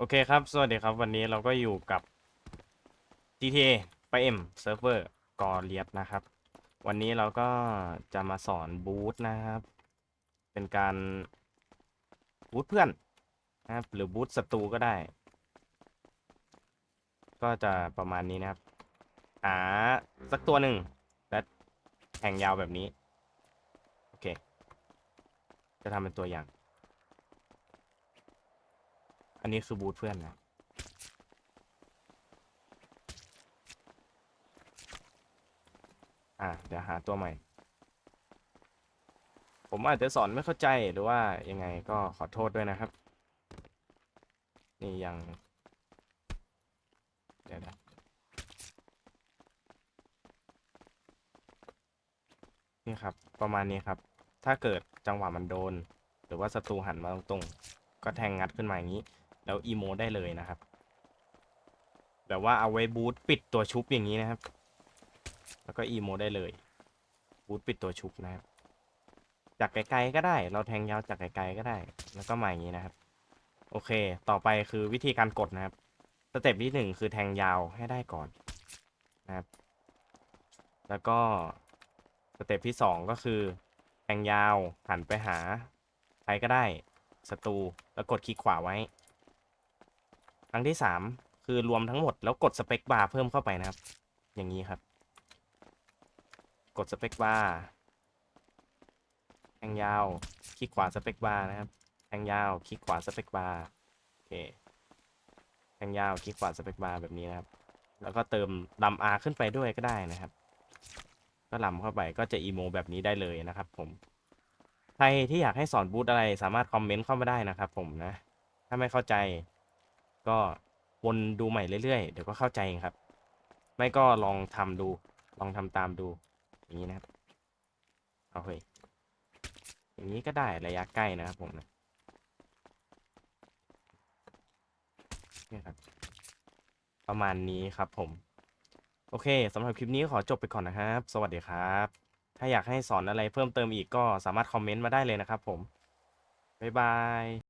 โอเคครับ สวัสดีครับ วันนี้เราก็อยู่กับ GTA ไป M Server กอเลียสนะครับ วันนี้เราก็จะมาสอนบูธนะครับ เป็นการบูธเพื่อนนะครับ หรือบูธศัตรูก็ได้ ก็จะประมาณนี้นะครับ หาสักตัวหนึ่ง และแทงยาวแบบนี้ โอเค จะทำเป็นตัวอย่าง อันนี้คือบูธเพื่อนนะอะเดี๋ยวหาตัวใหม่ ผมอาจจะสอนไม่เข้าใจหรือว่ายังไงก็ขอโทษด้วยนะครับ นี่ยัง เดี๋ยวนะนี่ครับ ประมาณนี้ครับ ถ้าเกิดจังหวะมันโดน หรือว่าศัตรูหันมาตรงๆ ก็แทงงัดขึ้นมาอย่างนี้ แล้วอีโมได้เลยนะครับ แบบว่าเอาไว้บูทปิดตัวชุบอย่างนี้นะครับ แล้วก็อีโมได้เลย บูทปิดตัวชุบนะครับ จากไกลๆก็ได้ เราแทงยาวจากไกลๆก็ได้ แล้วก็มาอย่างนี้นะครับ โอเค ต่อไปคือวิธีการกดนะครับ สเต็ปที่หนึ่งคือแทงยาวให้ได้ก่อนนะครับ แล้วก็สเต็ปที่สองก็คือแทงยาวหันไปหาใครก็ได้ศัตรูแล้วกดคลิกขวาไว้ ครั้งที่สามคือรวมทั้งหมดแล้วกดสเปคบาร์เพิ่มเข้าไปนะครับ อย่างนี้ครับ กดสเปคบาร์แทงยาว คลิกขวาสเปคบาร์นะครับแทงยาว คลิกขวาสเปคบาร์โอเคแทงยาว คลิกขวาสเปคบาร์แบบนี้นะครับ แล้วก็เติมลำอาขึ้นไปด้วยก็ได้นะครับ ก็ลำเข้าไปก็จะอีโมแบบนี้ได้เลยนะครับ ผม ใครที่อยากให้สอนบูธอะไรสามารถคอมเมนต์เข้ามาได้นะครับ ผมนะ ถ้าไม่เข้าใจ ก็วนดูใหม่เรื่อยๆ เดี๋ยวก็เข้าใจเองครับ ไม่ก็ลองทำดู ลองทำตามดู อย่างนี้นะครับเอาเฮ้ยอย่างนี้ก็ได้ระยะใกล้นะครับผมนะนี่ครับ ประมาณนี้ครับผม โอเคสำหรับคลิปนี้ขอจบไปก่อนนะครับ สวัสดีครับ ถ้าอยากให้สอนอะไรเพิ่มเติมอีกก็สามารถคอมเมนต์มาได้เลยนะครับผม บ๊ายบาย